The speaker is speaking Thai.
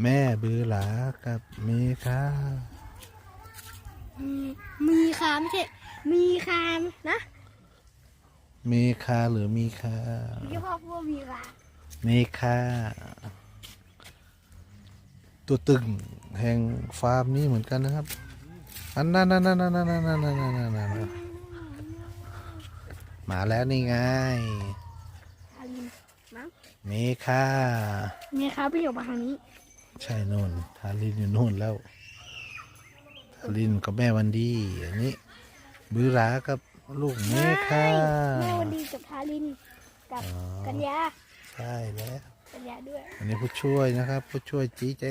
แม่บือหลากับมีค่ะ มีมีคามไม่ใช่ มีคามนะ มีค่ะหรือมีค่ะพี่พ่อพูดว่ามีคามมีค่ะ ตัวตึงแห่งฟาร์มนี้เหมือนกันนะครับ อันนั้นนั่นนั่นนั่นนั่นนั่นนั่นนั่นนั่นมาแล้วนี่ไงอาลินมั้งมีค่ะ มีคามพี่ออกมาทางนี้ ใช่นู่นทารินอยู่นู่นแล้ว ทารินกับแม่วันดีอันนี้บือหลากับลูกเมฆค่ะแม่วันดีกับทารินกับอ๋อกัญญาใช่แล้วกัญญาด้วย อันนี้ผู้ช่วยนะครับ ผู้ช่วยจีเจ